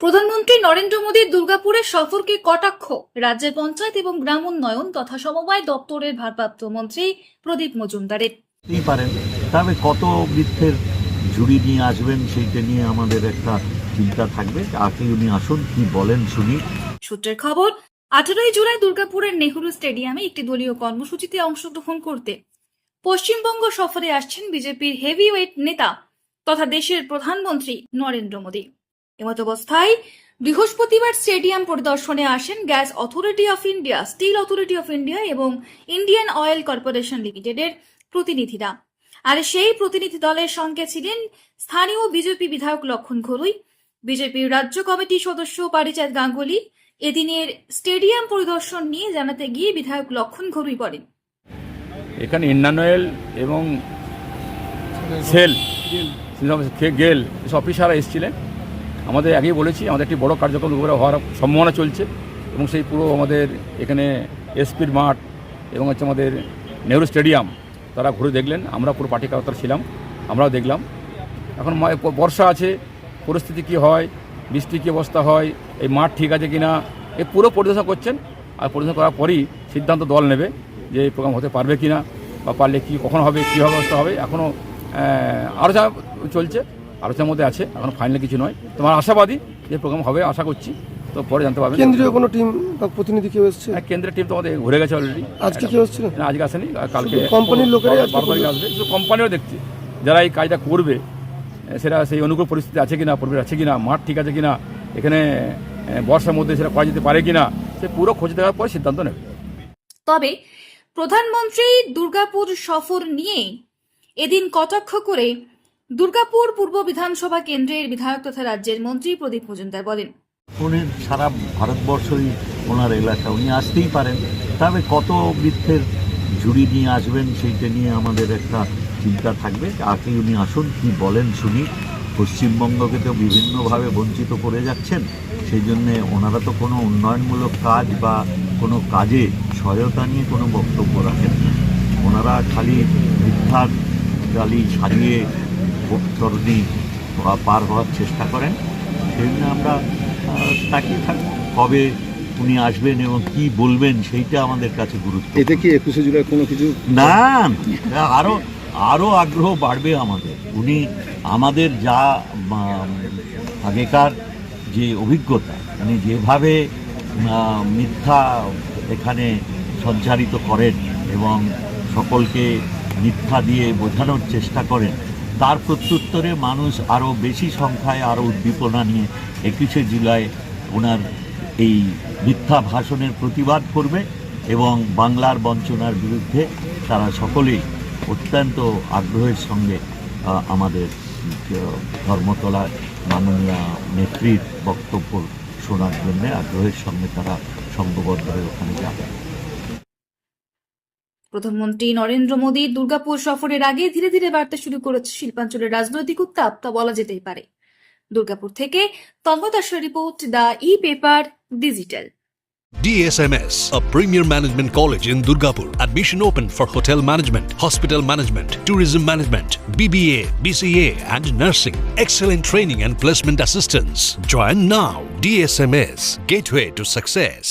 প্রধানমন্ত্রী নরেন্দ্র মোদীর দুর্গাপুরের সফরকে কটাক্ষ রাজ্যের পঞ্চায়েত এবং গ্রাম উন্নয়ন তথা সমবায় দপ্তরের ভারপ্রাপ্ত মন্ত্রী প্রদীপ মজুমদারের। পারেন। তবে কত বৃদ্ধের ঝুড়ি নিয়ে আসবেন সেইটা নিয়ে আমাদের একটা চিন্তা থাকবে। আগে উনি আসুন কি বলেন শুনি। সূত্রের খবর আঠারোই জুলাই দুর্গাপুরের নেহরু স্টেডিয়ামে একটি দলীয় কর্মসূচিতে অংশগ্রহণ করতে। পশ্চিমবঙ্গ সফরে আসছেন বিজেপির হেভিওয়েট নেতা তথা দেশের প্রধানমন্ত্রী নরেন্দ্র মোদী। এমতাবস্থায় বৃহস্পতিবার স্টেডিয়াম পরিদর্শনে আসেন gas authority of India steel authority of India এবং ইন্ডিয়ান অয়েল কর্পোরেশন লিমিটেডের প্রতিনিধিরা। আর সেই প্রতিনিধি দলের সঙ্গে ছিলেন স্থানীয় বিজেপি বিধায়ক লক্ষণ ঘরুই বিজেপির রাজ্য কমিটির সদস্য পারিচাঁদ গাঙ্গুলি এদিনের স্টেডিয়াম পরিদর্শন নিয়ে জানাতে গিয়ে বিধায়ক লক্ষণ ঘরুই বলেন। এখানে ইন্ডিয়ান অয়েল এবং সেল গেল অফিসাররা এসেছিলেন। আমাদের আগেই বলেছি, আমাদের একটি বড় কার্যক্রম দুপুরে হওয়ার সম্ভাবনা চলছে এবং সেই পুরো আমাদের এখানে এসপির মাঠ এবং হচ্ছে আমাদের নেহরু স্টেডিয়াম, তারা ঘুরে দেখলেন। আমরা পুরো পার্টি কার্যকর্তা ছিলাম, আমরাও দেখলাম। এখন বর্ষা আছে, পরিস্থিতি কি হয়, বৃষ্টি কী অবস্থা হয়, এই মাঠ ঠিক আছে কি না এ পুরো পরিদর্শন করছেন। আর পরিদর্শন করার পরই সিদ্ধান্ত দল নেবে যে এই প্রোগ্রাম হতে পারবে কি না বা পারলে কী, কখন হবে, কী অবস্থা হবে, এখনও আলোচনা চলছে। আলোচনার মধ্যে আছে এখন ফাইনাল কিছু নয়। তোমার আশাবাদী যে প্রোগ্রাম হবে আশা করছি তো পরে জানতে পারবেন কেন্দ্রীয় কোনো টিম বা প্রতিনিধি কেউ এসছে? হ্যাঁ, কেন্দ্রের টিম তো আমাদের ঘুরে গেছে অলরেডি আজকে কেউ এসেছিল না আজকে আসেনি আর কালকে কোম্পানির আজকে বারো তারিখে আসবে। শুধু কোম্পানিও দেখছি যারা এই কাজটা করবে সেটা সেই অনুকূল পরিস্থিতি আছে কিনা পরিবেশ আছে কিনা মাঠ ঠিক আছে কিনা এখানে বর্ষার মধ্যে সেটা করা যেতে পারে কিনা সে পুরো খোঁজ দেওয়ার পর সিদ্ধান্ত নেবে। তবে প্রধানমন্ত্রী দুর্গাপুর সফর নিয়ে এদিন কটাক্ষ করে দুর্গাপুর পূর্ব বিধানসভা কেন্দ্রের বিধায়ক তথা রাজ্যের মন্ত্রী প্রদীপ মজুমদার বলেন, উনি সারা ভারতবর্ষই ওনার এলাকা, উনি আসতেই পারেন। তবে কত বৃদ্ধের ঝুড়ি নিয়ে আসবেন সেইটা নিয়ে আমাদের একটা চিন্তা থাকবে। আগে উনি আসুন, কি বলেন শুনি। পশ্চিমবঙ্গকে তো বিভিন্নভাবে বঞ্চিত করে যাচ্ছেন, সেই জন্যে ওনারা তো কোনো উন্নয়নমূলক কাজ বা কোনো কাজে সহায়তা নিয়ে কোনো বক্তব্য রাখেন না। ওনারা খালি মিথ্যার গালি সারিয়ে ভোটতরণী পার হওয়ার চেষ্টা করেন। সেই জন্য আমরা তাকিয়ে থাকব কবে উনি আসবেন এবং কি বলবেন সেইটা আমাদের কাছে গুরুত্ব এতে কি একুশে জুলাই কোনো কিছু? না আরও আরও আরও আগ্রহ বাড়বে আমাদের। উনি আমাদের যা আগেকার যে অভিজ্ঞতা উনি যেভাবে মিথ্যা এখানে সঞ্চারিত করেন এবং সকলকে মিথ্যা দিয়ে বোঝানোর চেষ্টা করেন তার প্রত্যুত্তরে মানুষ আরও বেশি সংখ্যায় আরও উদ্দীপনা নিয়ে একুশে জুলাই ওনার এই মিথ্যা ভাষণের প্রতিবাদ করবে এবং বাংলার বঞ্চনার বিরুদ্ধে তারা সকলেই অত্যন্ত আগ্রহের সঙ্গে আমাদের ধর্মতলার মাননীয় নেত্রীর বক্তব্য শোনার জন্য আগ্রহের সঙ্গে তারা সঙ্গবদ্ধ হয়ে ওখানে যাবে। প্রধানমন্ত্রী নরেন্দ্র মোদীর দুর্গাপুর সফরের আগে ধীরে ধীরে বাড়তে শুরু করেছে শিল্পাঞ্চলের রাজনৈতিক উত্তাপ তা বলা যেতেই পারে দুর্গাপুর থেকে Tanmoy report the e paper digital DSMS, a premier management college in Durgapur. Admission open for hotel management, hospital management, tourism management, BBA, BCA, and nursing. Excellent training and placement assistance. Join now. DSMS, gateway to success.